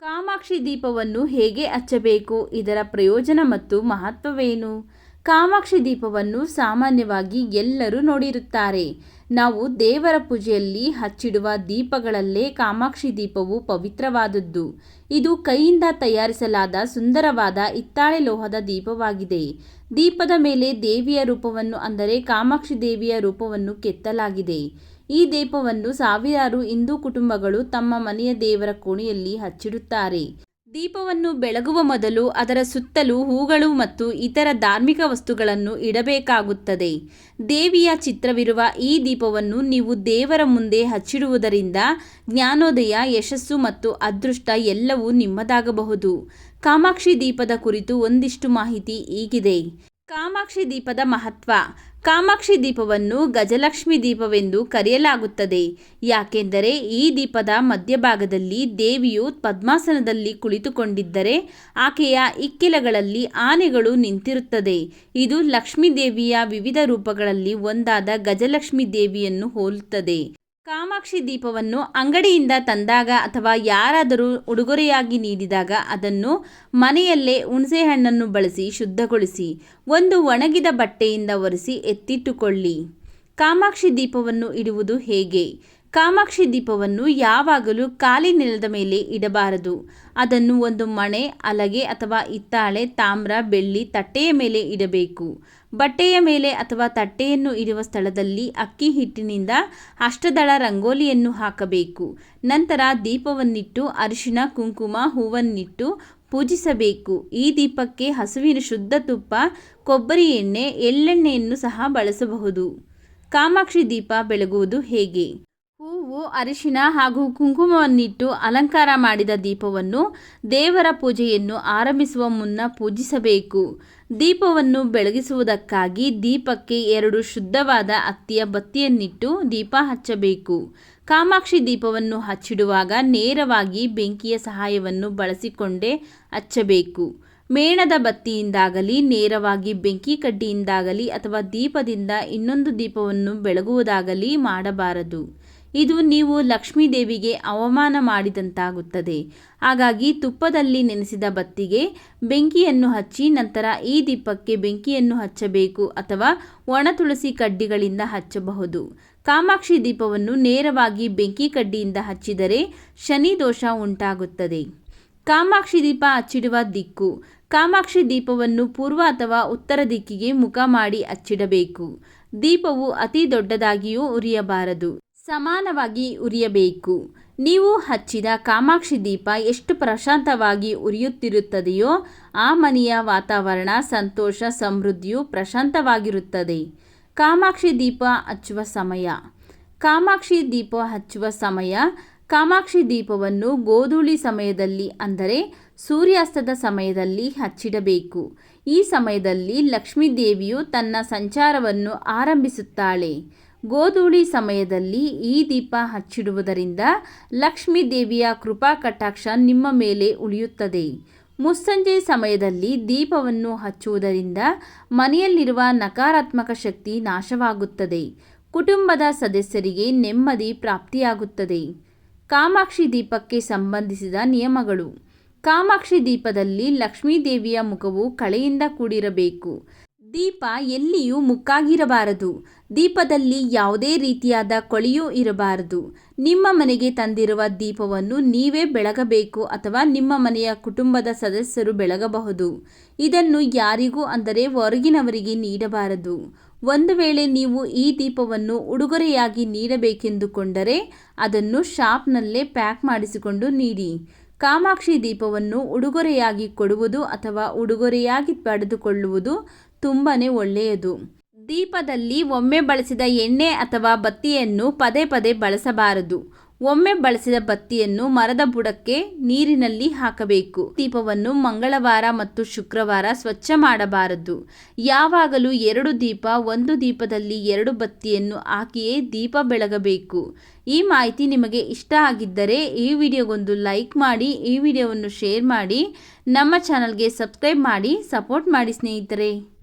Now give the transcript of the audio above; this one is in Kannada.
ಕಾಮಾಕ್ಷಿ ದೀಪವನ್ನು ಹೇಗೆ ಹಚ್ಚಬೇಕು? ಇದರ ಪ್ರಯೋಜನ ಮತ್ತು ಮಹತ್ವವೇನು? ಕಾಮಾಕ್ಷಿ ದೀಪವನ್ನು ಸಾಮಾನ್ಯವಾಗಿ ಎಲ್ಲರೂ ನೋಡಿರುತ್ತಾರೆ. ನಾವು ದೇವರ ಪೂಜೆಯಲ್ಲಿ ಹಚ್ಚಿಡುವ ದೀಪಗಳಲ್ಲೇ ಕಾಮಾಕ್ಷಿ ದೀಪವು ಪವಿತ್ರವಾದದ್ದು. ಇದು ಕೈಯಿಂದ ತಯಾರಿಸಲಾದ ಸುಂದರವಾದ ಹಿತ್ತಾಳೆ ಲೋಹದ ದೀಪವಾಗಿದೆ. ದೀಪದ ಮೇಲೆ ದೇವಿಯ ರೂಪವನ್ನು ಅಂದರೆ ಕಾಮಾಕ್ಷಿ ದೇವಿಯ ರೂಪವನ್ನು ಕೆತ್ತಲಾಗಿದೆ. ಈ ದೀಪವನ್ನು ಸಾವಿರಾರು ಹಿಂದೂ ಕುಟುಂಬಗಳು ತಮ್ಮ ಮನೆಯ ದೇವರ ಕೋಣೆಯಲ್ಲಿ ಹಚ್ಚಿಡುತ್ತಾರೆ. ದೀಪವನ್ನು ಬೆಳಗುವ ಮೊದಲು ಅದರ ಸುತ್ತಲೂ ಹೂಗಳು ಮತ್ತು ಇತರ ಧಾರ್ಮಿಕ ವಸ್ತುಗಳನ್ನು ಇಡಬೇಕಾಗುತ್ತದೆ. ದೇವಿಯ ಚಿತ್ರವಿರುವ ಈ ದೀಪವನ್ನು ನೀವು ದೇವರ ಮುಂದೆ ಹಚ್ಚಿಡುವುದರಿಂದ ಜ್ಞಾನೋದಯ, ಯಶಸ್ಸು ಮತ್ತು ಅದೃಷ್ಟ ಎಲ್ಲವೂ ನಿಮ್ಮದಾಗಬಹುದು. ಕಾಮಾಕ್ಷಿ ದೀಪದ ಕುರಿತು ಒಂದಿಷ್ಟು ಮಾಹಿತಿ ಈಗಿದೆ. ಕಾಮಾಕ್ಷಿ ದೀಪದ ಮಹತ್ವ. ಕಾಮಾಕ್ಷಿ ದೀಪವನ್ನು ಗಜಲಕ್ಷ್ಮಿ ದೀಪವೆಂದು ಕರೆಯಲಾಗುತ್ತದೆ. ಯಾಕೆಂದರೆ ಈ ದೀಪದ ಮಧ್ಯಭಾಗದಲ್ಲಿ ದೇವಿಯು ಪದ್ಮಾಸನದಲ್ಲಿ ಕುಳಿತುಕೊಂಡಿದ್ದರೆ ಆಕೆಯ ಇಕ್ಕೆಲಗಳಲ್ಲಿ ಆನೆಗಳು ನಿಂತಿರುತ್ತದೆ. ಇದು ಲಕ್ಷ್ಮೀ ದೇವಿಯ ವಿವಿಧ ರೂಪಗಳಲ್ಲಿ ಒಂದಾದ ಗಜಲಕ್ಷ್ಮಿ ದೇವಿಯನ್ನು ಹೋಲುತ್ತದೆ. ಕಾಮಾಕ್ಷಿ ದೀಪವನ್ನು ಅಂಗಡಿಯಿಂದ ತಂದಾಗ ಅಥವಾ ಯಾರಾದರೂ ಉಡುಗೊರೆಯಾಗಿ ನೀಡಿದಾಗ ಅದನ್ನು ಮನೆಯಲ್ಲೇ ಹುಣಸೆಹಣ್ಣನ್ನು ಬಳಸಿ ಶುದ್ಧಗೊಳಿಸಿ, ಒಂದು ಒಣಗಿದ ಬಟ್ಟೆಯಿಂದ ಒರೆಸಿ ಎತ್ತಿಟ್ಟುಕೊಳ್ಳಿ. ಕಾಮಾಕ್ಷಿ ದೀಪವನ್ನು ಇಡುವುದು ಹೇಗೆ? ಕಾಮಾಕ್ಷಿ ದೀಪವನ್ನು ಯಾವಾಗಲೂ ಖಾಲಿ ನೆಲದ ಮೇಲೆ ಇಡಬಾರದು. ಅದನ್ನು ಒಂದು ಮಣೆ, ಅಲಗೆ ಅಥವಾ ಹಿತ್ತಾಳೆ, ತಾಮ್ರ, ಬೆಳ್ಳಿ, ತಟ್ಟೆಯ ಮೇಲೆ ಇಡಬೇಕು. ಬಟ್ಟೆಯ ಮೇಲೆ ಅಥವಾ ತಟ್ಟೆಯನ್ನು ಇಡುವ ಸ್ಥಳದಲ್ಲಿ ಅಕ್ಕಿ ಹಿಟ್ಟಿನಿಂದ ಅಷ್ಟದಳ ರಂಗೋಲಿಯನ್ನು ಹಾಕಬೇಕು. ನಂತರ ದೀಪವನ್ನಿಟ್ಟು, ಅರಿಶಿಣ, ಕುಂಕುಮ, ಹೂವನ್ನಿಟ್ಟು ಪೂಜಿಸಬೇಕು. ಈ ದೀಪಕ್ಕೆ ಹಸುವಿನ ಶುದ್ಧ ತುಪ್ಪ, ಕೊಬ್ಬರಿ ಎಣ್ಣೆ, ಎಳ್ಳೆಣ್ಣೆಯನ್ನು ಸಹ ಬಳಸಬಹುದು. ಕಾಮಾಕ್ಷಿ ದೀಪ ಬೆಳಗುವುದು ಹೇಗೆ? ಹೂವು, ಅರಿಶಿನ ಹಾಗೂ ಕುಂಕುಮವನ್ನಿಟ್ಟು ಅಲಂಕಾರ ಮಾಡಿದ ದೀಪವನ್ನು ದೇವರ ಪೂಜೆಯನ್ನು ಆರಂಭಿಸುವ ಮುನ್ನ ಪೂಜಿಸಬೇಕು. ದೀಪವನ್ನು ಬೆಳಗಿಸುವುದಕ್ಕಾಗಿ ದೀಪಕ್ಕೆ ಎರಡು ಶುದ್ಧವಾದ ಅತ್ತಿಯ ಬತ್ತಿಯನ್ನಿಟ್ಟು ದೀಪ ಹಚ್ಚಬೇಕು. ಕಾಮಾಕ್ಷಿ ದೀಪವನ್ನು ಹಚ್ಚಿಡುವಾಗ ನೇರವಾಗಿ ಬೆಂಕಿಯ ಸಹಾಯವನ್ನು ಬಳಸಿಕೊಂಡೇ ಹಚ್ಚಬೇಕು. ಮೇಣದ ಬತ್ತಿಯಿಂದಾಗಲಿ, ನೇರವಾಗಿ ಬೆಂಕಿ ಕಡ್ಡಿಯಿಂದಾಗಲಿ ಅಥವಾ ದೀಪದಿಂದ ಇನ್ನೊಂದು ದೀಪವನ್ನು ಬೆಳಗುವುದಾಗಲಿ ಮಾಡಬಾರದು. ಇದು ನೀವು ಲಕ್ಷ್ಮೀ ದೇವಿಗೆ ಅವಮಾನ ಮಾಡಿದಂತಾಗುತ್ತದೆ. ಹಾಗಾಗಿ ತುಪ್ಪದಲ್ಲಿ ನೆನೆಸಿದ ಬತ್ತಿಗೆ ಬೆಂಕಿಯನ್ನು ಹಚ್ಚಿ ನಂತರ ಈ ದೀಪಕ್ಕೆ ಬೆಂಕಿಯನ್ನು ಹಚ್ಚಬೇಕು ಅಥವಾ ಒಣ ತುಳಸಿ ಕಡ್ಡಿಗಳಿಂದ ಹಚ್ಚಬಹುದು. ಕಾಮಾಕ್ಷಿ ದೀಪವನ್ನು ನೇರವಾಗಿ ಬೆಂಕಿ ಕಡ್ಡಿಯಿಂದ ಹಚ್ಚಿದರೆ ಶನಿ ದೋಷ ಉಂಟಾಗುತ್ತದೆ. ಕಾಮಾಕ್ಷಿ ದೀಪ ಹಚ್ಚಿಡುವ ದಿಕ್ಕು. ಕಾಮಾಕ್ಷಿ ದೀಪವನ್ನು ಪೂರ್ವ ಅಥವಾ ಉತ್ತರ ದಿಕ್ಕಿಗೆ ಮುಖ ಮಾಡಿ ಹಚ್ಚಿಡಬೇಕು. ದೀಪವು ಅತಿ ದೊಡ್ಡದಾಗಿಯೂ ಉರಿಯಬಾರದು. ಸಮಾನವಾಗಿ ಉರಿಯಬೇಕು. ನೀವು ಹಚ್ಚಿದ ಕಾಮಾಕ್ಷಿ ದೀಪ ಎಷ್ಟು ಪ್ರಶಾಂತವಾಗಿ ಉರಿಯುತ್ತಿರುತ್ತದೆಯೋ, ಆ ಮನೆಯ ವಾತಾವರಣ ಸಂತೋಷ, ಸಮೃದ್ಧಿಯು ಪ್ರಶಾಂತವಾಗಿರುತ್ತದೆ. ಕಾಮಾಕ್ಷಿ ದೀಪ ಹಚ್ಚುವ ಸಮಯ. ಕಾಮಾಕ್ಷಿ ದೀಪ ಹಚ್ಚುವ ಸಮಯ. ಕಾಮಾಕ್ಷಿ ದೀಪವನ್ನು ಗೋಧೂಳಿ ಸಮಯದಲ್ಲಿ ಅಂದರೆ ಸೂರ್ಯಾಸ್ತದ ಸಮಯದಲ್ಲಿ ಹಚ್ಚಿಡಬೇಕು. ಈ ಸಮಯದಲ್ಲಿ ಲಕ್ಷ್ಮೀದೇವಿಯು ತನ್ನ ಸಂಚಾರವನ್ನು ಆರಂಭಿಸುತ್ತಾಳೆ. ಗೋಧೂಳಿ ಸಮಯದಲ್ಲಿ ಈ ದೀಪ ಹಚ್ಚಿಡುವುದರಿಂದ ಲಕ್ಷ್ಮೀ ದೇವಿಯ ಕೃಪಾ ಕಟಾಕ್ಷ ನಿಮ್ಮ ಮೇಲೆ ಉಳಿಯುತ್ತದೆ. ಮುಸ್ಸಂಜೆ ಸಮಯದಲ್ಲಿ ದೀಪವನ್ನು ಹಚ್ಚುವುದರಿಂದ ಮನೆಯಲ್ಲಿರುವ ನಕಾರಾತ್ಮಕ ಶಕ್ತಿ ನಾಶವಾಗುತ್ತದೆ. ಕುಟುಂಬದ ಸದಸ್ಯರಿಗೆ ನೆಮ್ಮದಿ ಪ್ರಾಪ್ತಿಯಾಗುತ್ತದೆ. ಕಾಮಾಕ್ಷಿ ದೀಪಕ್ಕೆ ಸಂಬಂಧಿಸಿದ ನಿಯಮಗಳು. ಕಾಮಾಕ್ಷಿ ದೀಪದಲ್ಲಿ ಲಕ್ಷ್ಮೀ ದೇವಿಯ ಮುಖವು ಕಳೆಯಿಂದ ಕೂಡಿರಬೇಕು. ದೀಪ ಎಲ್ಲಿಯೂ ಮುಕ್ಕಾಗಿರಬಾರದು. ದೀಪದಲ್ಲಿ ಯಾವುದೇ ರೀತಿಯಾದ ಕೊಳೆಯೂ ಇರಬಾರದು. ನಿಮ್ಮ ಮನೆಗೆ ತಂದಿರುವ ದೀಪವನ್ನು ನೀವೇ ಬೆಳಗಬೇಕು ಅಥವಾ ನಿಮ್ಮ ಮನೆಯ ಕುಟುಂಬದ ಸದಸ್ಯರು ಬೆಳಗಬಹುದು. ಇದನ್ನು ಯಾರಿಗೂ ಅಂದರೆ ಹೊರಗಿನವರಿಗೆ ನೀಡಬಾರದು. ಒಂದು ವೇಳೆ ನೀವು ಈ ದೀಪವನ್ನು ಉಡುಗೊರೆಯಾಗಿ ನೀಡಬೇಕೆಂದುಕೊಂಡರೆ ಅದನ್ನು ಶಾಪ್ನಲ್ಲೇ ಪ್ಯಾಕ್ ಮಾಡಿಸಿಕೊಂಡು ನೀಡಿ. ಕಾಮಾಕ್ಷಿ ದೀಪವನ್ನು ಉಡುಗೊರೆಯಾಗಿ ಕೊಡುವುದು ಅಥವಾ ಉಡುಗೊರೆಯಾಗಿ ಪಡೆದುಕೊಳ್ಳುವುದು ತುಂಬಾ ಒಳ್ಳೆಯದು. ದೀಪದಲ್ಲಿ ಒಮ್ಮೆ ಬಳಸಿದ ಎಣ್ಣೆ ಅಥವಾ ಬತ್ತಿಯನ್ನು ಪದೇ ಪದೇ ಬಳಸಬಾರದು. ಒಮ್ಮೆ ಬಳಸಿದ ಬತ್ತಿಯನ್ನು ಮರದ ಬುಡಕ್ಕೆ ನೀರಿನಲ್ಲಿ ಹಾಕಬೇಕು. ದೀಪವನ್ನು ಮಂಗಳವಾರ ಮತ್ತು ಶುಕ್ರವಾರ ಸ್ವಚ್ಛ ಮಾಡಬಾರದು. ಯಾವಾಗಲೂ ಎರಡು ದೀಪ, ಒಂದು ದೀಪದಲ್ಲಿ ಎರಡು ಬತ್ತಿಯನ್ನು ಹಾಕಿಯೇ ದೀಪ ಬೆಳಗಬೇಕು. ಈ ಮಾಹಿತಿ ನಿಮಗೆ ಇಷ್ಟ ಆಗಿದ್ದರೆ ಈ ವಿಡಿಯೋಗೊಂದು ಲೈಕ್ ಮಾಡಿ, ಈ ವಿಡಿಯೋವನ್ನು ಶೇರ್ ಮಾಡಿ, ನಮ್ಮ ಚಾನಲ್ಗೆ ಸಬ್ಸ್ಕ್ರೈಬ್ ಮಾಡಿ, ಸಪೋರ್ಟ್ ಮಾಡಿ ಸ್ನೇಹಿತರೆ.